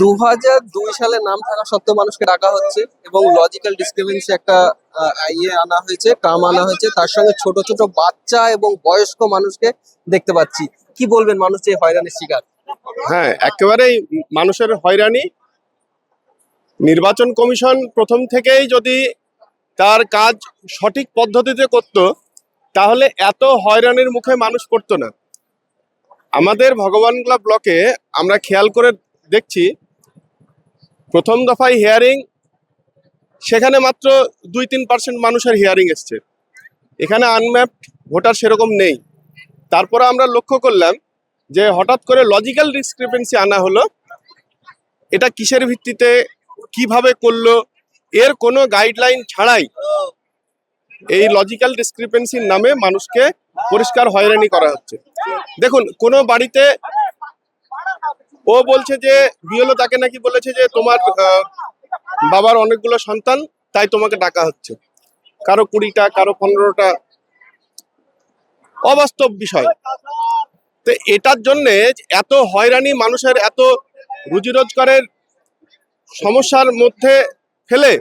দু দুই সালে নাম থাকা সত্ত্বেও মানুষকে ডাকা হচ্ছে এবং লজিক্যাল ডিসক্রিপেন্সি একটা ইয়ে আনা হয়েছে, কাম আনা হয়েছে। তার সঙ্গে ছোট ছোট বাচ্চা এবং বয়স্ক মানুষকে দেখতে পাচ্ছি। কি বলবেন মানুষ যে হয়রানির শিকার? হ্যাঁ একেবারেই মানুষের হয়রানি। নির্বাচন কমিশন প্রথম থেকেই যদি তার কাজ সঠিক পদ্ধতিতে করত, তাহলে এত হয়রানির মুখে মানুষ পড়তো না। আমাদের ভগবানগোলা ব্লকে আমরা খেয়াল করে দেখছি, প্রথম দফায় হিয়ারিং সেখানে মাত্র দুই তিন পার্সেন্ট মানুষের হিয়ারিং এসছে। এখানে আনম্যাপড ভোটার সেরকম নেই। তারপরে আমরা লক্ষ্য করলাম যে হঠাৎ করে লজিক্যাল ডিসক্রিপেন্সি আনা হলো। এটা কিসের ভিত্তিতে, কীভাবে করল, এর কোনো গাইডলাইন ছাড়াই এই লজিক্যাল ডিসক্রিপেন্সির নামে মানুষকে পরিষ্কার হয়রানি করা হচ্ছে। দেখুন, কোনো বাড়িতে ও বলছে যে, বিয়েলো তাকে নাকি বলেছে যে, তোমার বাবার অনেকগুলো সন্তান, তাই তোমাকে ডাকা হচ্ছে। কারও কুড়িটা, কারও পনেরোটা। অবাস্তব বিষয়। তো এটার জন্যে এত হয়রানি মানুষের, এত রুজি রোজগারের সমস্যার মধ্যে ফেলে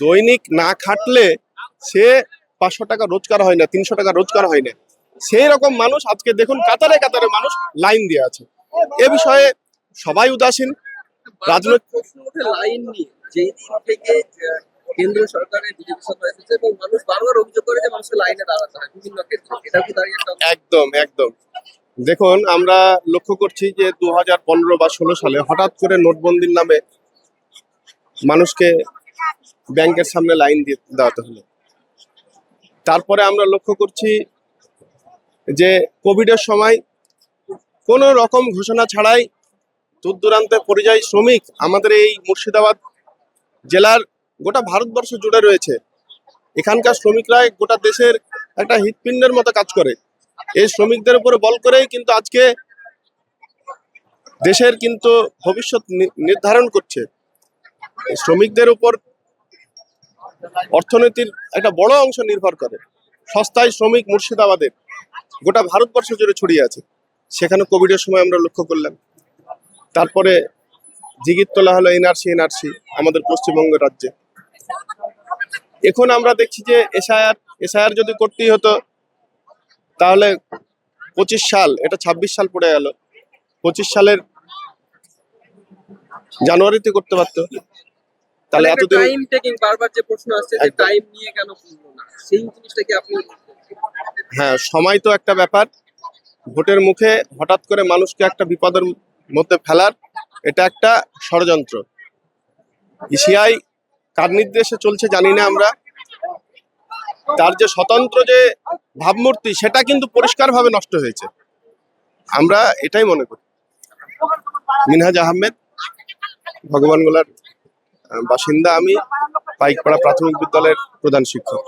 দৈনিক না খাটলে সে পাঁচশো টাকা রোজগার হয় না, তিনশো টাকা রোজগার হয় না। সেই রকম মানুষ আজকে দেখুন, কাতারে কাতারে মানুষ লাইন দিয়ে আছে। এ বিষয়ে সবাই উদাসীন। রাজনৈতিক প্রশ্ন ওঠে লাইন নিয়ে যেই দিন থেকে কেন্দ্র সরকারের বিজেপি সরকার এসেছে এবং মানুষ বারবার অভিযোগ করে যে মানুষের লাইনে দাঁড়াতে হয় বিভিন্ন ক্ষেত্রে। এটা কি দাঁড়িয়ে একদম একদম। দেখুন আমরা লক্ষ্য করছি যে দু হাজার পনেরো বা ষোলো সালে হঠাৎ করে নোটবন্দির নামে মানুষকে ব্যাংকের সামনে লাইন দিয়ে দেওয়াতে হলো। তারপরে আমরা লক্ষ্য করছি যে কোভিডের সময় কোনো রকম ঘোষণা ছাড়াই দূর দূরান্তে পরিযায়ী শ্রমিক আমাদের এই মুর্শিদাবাদ জেলার গোটা ভারতবর্ষ জুড়ে রয়েছে। এখানকার শ্রমিকরা গোটা দেশের একটা হৃৎপিণ্ডের মতো কাজ করে। এই শ্রমিকদের উপরে বল করেই কিন্তু আজকে দেশের কিন্তু ভবিষ্যৎ নির্ধারণ করছে। শ্রমিকদের উপর অর্থনীতির একটা বড় অংশ নির্ভর করে। সস্তায় শ্রমিক মুর্শিদাবাদের গোটা ভারতবর্ষ জুড়ে ছড়িয়ে আছে। সেখানে কোভিডের সময় আমরা লক্ষ্য করলাম। তারপরে জিগির তোলা হলো এনআরসি এনআরসি আমাদের পশ্চিমবঙ্গ রাজ্যে। এখন আমরা দেখছি যে এসআইআর এসআইআর যদি করতেই হতো তাহলে পঁচিশ সাল এটা ছাব্বিশ সাল পড়ে গেল। পঁচিশ সালের জানুয়ারিতে করতে পারতো। তাহলে এতদিন টাইম টেকিং বারবার যে প্রশ্ন আসছে যে টাইম নিয়ে কেন সেই জিনিসটা কি আপনি হ্যাঁ সময় তো একটা ব্যাপার। ভোটের মুখে হঠাৎ করে মানুষকে একটা বিপদের মধ্যে ফেলার, এটা একটা ষড়যন্ত্র। ইসিআই কার নির্দেশে চলছে জানি না আমরা। তার যে স্বতন্ত্র যে ভাবমূর্তি, সেটা কিন্তু পরিষ্কারভাবে নষ্ট হয়েছে। আমরা এটাই মনে করি। মিনহাজ আহমেদ ভগবানগোলার বাসিন্দা আমি, পাইকপাড়া প্রাথমিক বিদ্যালয়ের প্রধান শিক্ষক।